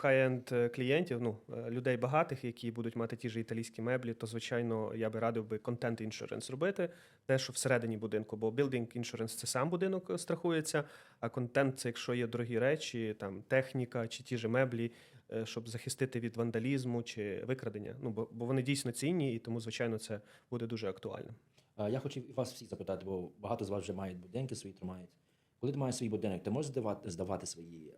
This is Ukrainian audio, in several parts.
хай-енд е, клієнтів, ну е, людей багатих, які будуть мати ті ж італійські меблі, то звичайно я би радив би контент іншуренс робити, те, що всередині будинку, бо building insurance – це сам будинок е, страхується, а контент це якщо є дорогі речі, там техніка чи ті ж меблі, щоб захистити від вандалізму чи викрадення. Ну бо, бо вони дійсно цінні, і тому звичайно це буде дуже актуально. Я хочу вас всіх запитати, бо багато з вас вже мають будинки свої тримають. Коли ти маєш свій будинок, ти можеш здавати, здавати свої?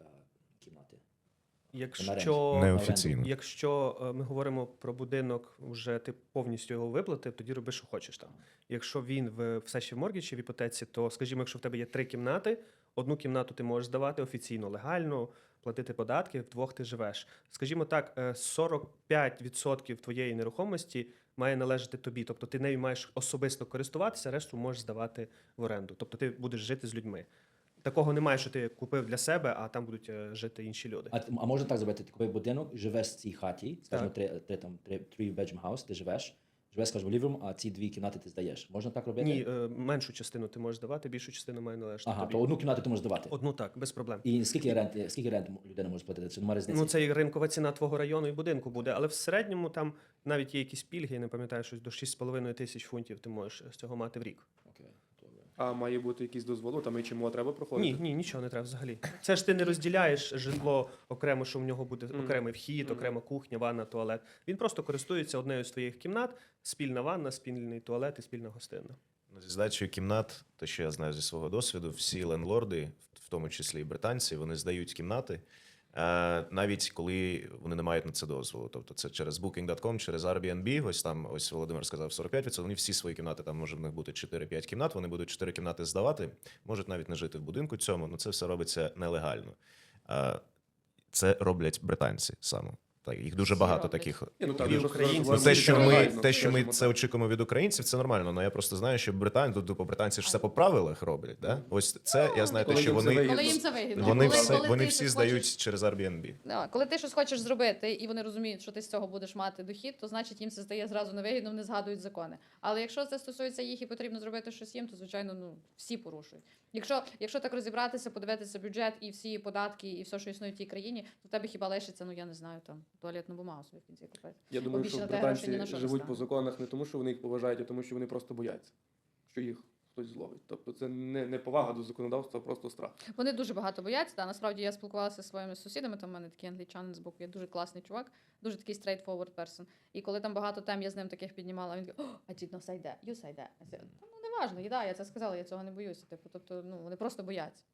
Якщо Неофіційно. Якщо е, ми говоримо про будинок, вже ти повністю його виплатив, тоді роби, що хочеш там. Якщо він в все ще в моргічі в іпотеці, то скажімо, якщо в тебе є три кімнати, одну кімнату ти можеш здавати офіційно, легально, платити податки, вдвох ти живеш. Скажімо так, е, 45% твоєї нерухомості має належати тобі. Тобто ти нею маєш особисто користуватися, решту можеш здавати в оренду. Тобто ти будеш жити з людьми. Такого немає, що ти купив для себе, а там будуть е, жити інші люди. А, а можна так зробити? Ти купив будинок, живеш в цій хаті, скажімо, три, три, там, три, three bedroom house, ти живеш, живеш, скажімо, в а ці дві кімнати ти здаєш. Можна так робити? Ні, е, меншу частину ти можеш давати, більшу частину має належати Ага, тобі. то одну кімнату ти можеш здавати. Одну так, без проблем. І скільки рент, скільки рент людина може платити? Чи немає різниці? Ну, це і ринкова ціна твого району і будинку буде, але в середньому там навіть є якісь пільги, я не пам'ятаю, щось до 6,5 тисяч фунтів ти можеш з цього мати в рік. А має бути якийсь дозволу, там і чому треба проходити? Ні, ні, нічого не треба взагалі. Це ж ти не розділяєш житло окремо, що в нього буде окремий вхід, окрема кухня, ванна, туалет. Він просто користується однією з твоїх кімнат, спільна ванна, спільний туалет і спільна гостинна. Ну, Зі здачею кімнат, то що я знаю зі свого досвіду, всі ленлорди, в тому числі і британці, вони здають кімнати, навіть коли вони не мають на це дозволу. Тобто це через Booking.com, через Airbnb, ось там, ось Володимир сказав 45%, вони всі свої кімнати, там може в них бути 4-5 кімнат, вони будуть 4 кімнати здавати, можуть навіть не жити в будинку цьому, але це все робиться нелегально. Е, Це роблять британці саме. Так, їх дуже багато таких. Ні, ну, там же українці. Ну, те, що ми, те, що ми скажімо це так. очікуємо від українців, це нормально. Але я просто знаю, що британці, тут типу, британці ж все по правилах роблять. Да? Ось це я знаю, те, Коли що їм це вони. Коли їм це вигідно. вони, коли, все, коли вони ти всі щось здають через Airbnb. Да, коли ти щось хочеш зробити, і вони розуміють, що ти з цього будеш мати дохід, то значить їм це здає зразу невигідно, вони згадують закони. Але якщо це стосується їх і потрібно зробити щось їм, то звичайно ну всі порушують. Якщо, якщо так розібратися, подивитися бюджет і всі податки, і все, що існує в тій країні, то в тебе хіба лишиться, ну я не знаю, там туалетну бумагу собі в кінці купити. Я думаю, що британці живуть по законах не тому, що вони їх поважають, а тому, що вони просто бояться, що їх хтось зловить. Тобто це не, не повага до законодавства, а просто страх. Вони дуже багато бояться. Та насправді я спілкувалася зі своїми сусідами. Там в мене такий англічанин з боку, є дуже класний чувак, дуже такий straightforward person. І коли там багато тем я з ним таких піднімала, він такий, you say that. Я сказала, Та ну не важно, да, я це сказала, я цього не боюся. Типу, тобто, ну вони просто бояться.